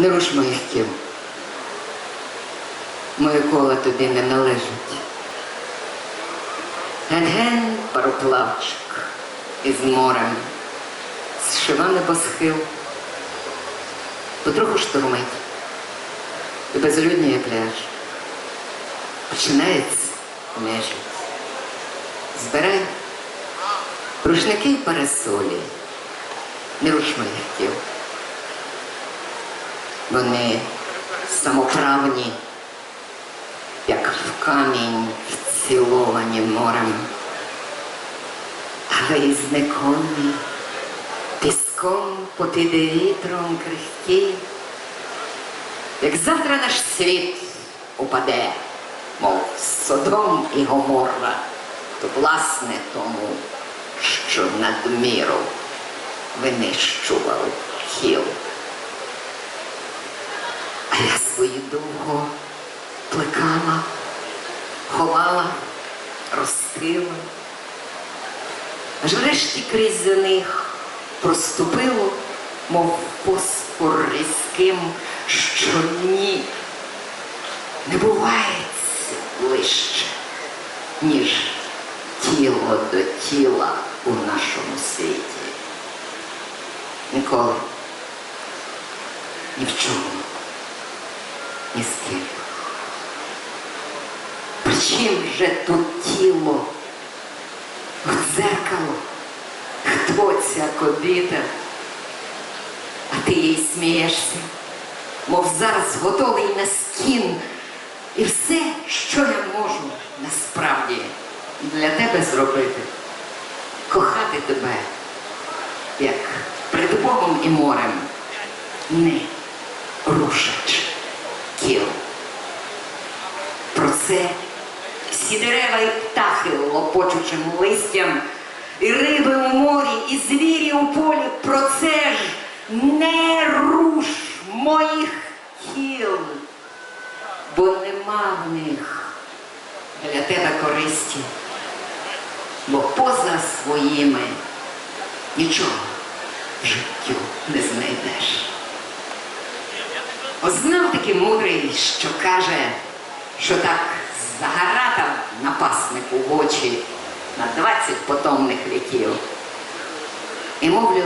Не руш моїх кіл. Моє коло тобі не належить. Ген-ген, пароплавчик із морем, зшива небосхил, потроху штурмить, і безлюдніє пляж. Починається нежить. Збирай рушники й парасолі, не руш моїх кіл. Вони самоправні, як в камінь вціловані морем, але й знеконні, піском потиде вітром крихкі, як завтра наш світ упаде, мов Содом і Гоморра, то власне тому, що надміру винищував хіл. Я свою довго плекала, ховала, ростила. Аж врешті крізь за них проступило, мов фосфор різким, що ні не бувається ближче, ніж тіло до тіла у нашому світі. Ніколи ні в чому чим же тут тіло? От дзеркало, хто ця кобіта? А ти їй смієшся, мов зараз готовий на скін. І все, що я можу насправді для тебе зробити, кохати тебе, як перед Богом і морем, не рушач кіл. Про це всі дерева і птахи лопочучим листям, і риби у морі, і звірі у полі. Про це ж не руш моїх кіл, бо нема в них для тебе користі, бо поза своїми нічого в життю не знайдеш. Ознав таки мудрий, що каже, що так загоратав напаснику в очі на 20 потомних віків. І мовлю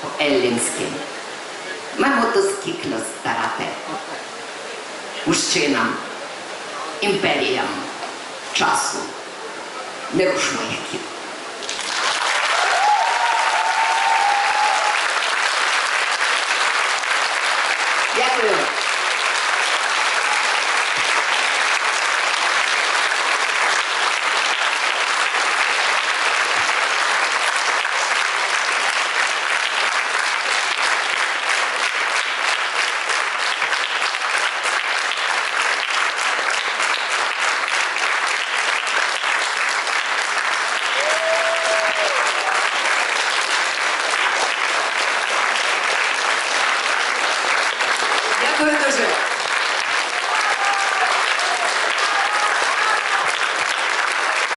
по-еллінськи. Мемотоскікло старате. Мужчинам, імперіям, часу. Не руш моїх кіл. 네, 더해주세요.